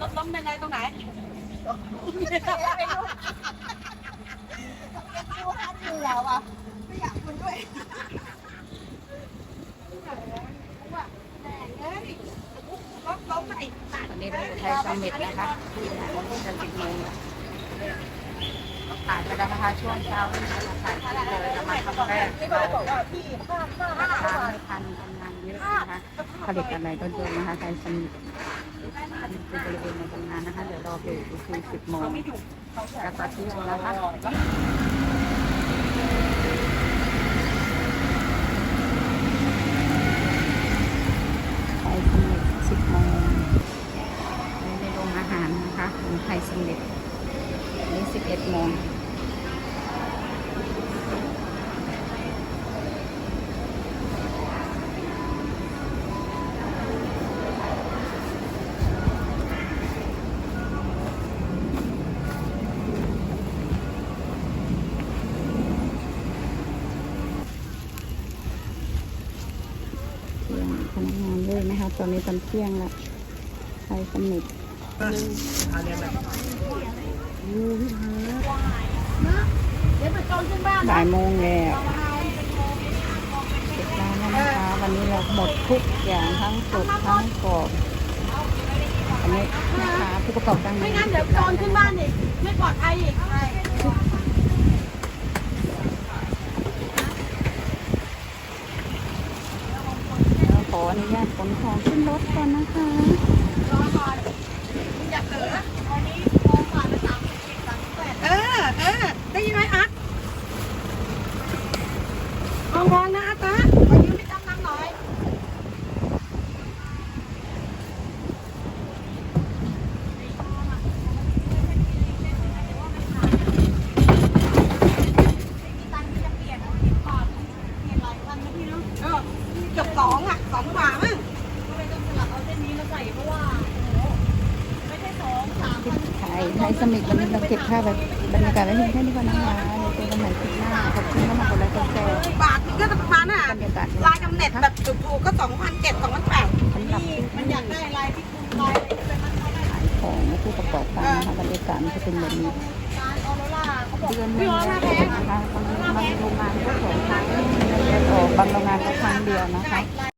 รถล้มยังไงตรงไหนเราอะไม่อยากคุณด้วยรถล้มไอ้สัตว์วันนี้เราอยู่ไทยซัมมิตนะคะที่ไหนจะสิบโมงแล้วผ่านไปแล้วนะคะช่วงเช้าที่เราถ่ายคลิปเลยจะมาครั้งแรกนี่ก็เลยบอกว่าพี่พลาดพลาดพลาดทางไม่ทันทำงานเยอะนะคะผลิตอะไรก็เยอะนะคะไทยซัมมิต เป็นบริเวณในตำนานนะคะ เดี๋ยวรอไปอีกทีสิบโมงแล้วก็เที่ยงแล้วค่ะไทยซัมมิตสิบโมงในโรงอาหารนะคะของไทยซัมมิตนี่สิบเอ็ดโมง พนักงานเยอะคะ ตอนนี้ตอนเที่ยงละไทยสมิตบ่ายโมงแล้วปิดร้านแล้วนะคะวันนี้เราหมดทุกอย่างทั้งสดทั้งกรอบอันนี้แม่ค้าผู้ประกอบการไม่งั้นเดี๋ยวโจรขึ้นบ้านอีกไม่ปลอดภัยอีก เราข ออนุญาตขนของขึ้นรถก่อนนะคะรอก่อนอยากเจอวันนี้โมงกว่าจะสามสิบสามสิบแปดเออเออได้ยินไหมอาร์ตมองมองนะอาร์ตนะขอยืมไปจำนำหน่อย เออเกือบสองอะสองกว่ามั้งไทยไทยสมิตวันนี้เราเก็บภาพแบบบรรยากาศไว้เพียงแค่นี้ก่อนนะคะเดี๋ยวเจอกันใหม่คลิปหน้าขอบคุณมากๆกดไลค์กดแชร์บาทก็ประมาณน่ะบรรยากาศลายกำเน็ตแบบถูกๆก็สองพันเจ็ดสองพันแปดสำหรับมันอยากได้ลายที่คุณลายอะไรเป็นมันเขาได้ขายของและผู้ประกอบการนะคะบรรยากาศมันจะเป็นแบบนี้การออโรล่าเขาบอกเดือนหนึงนะคะบางบางโรงงานก็สองครั้งบางออกบางโรงงานก็ครั้ง เดียวนะคะ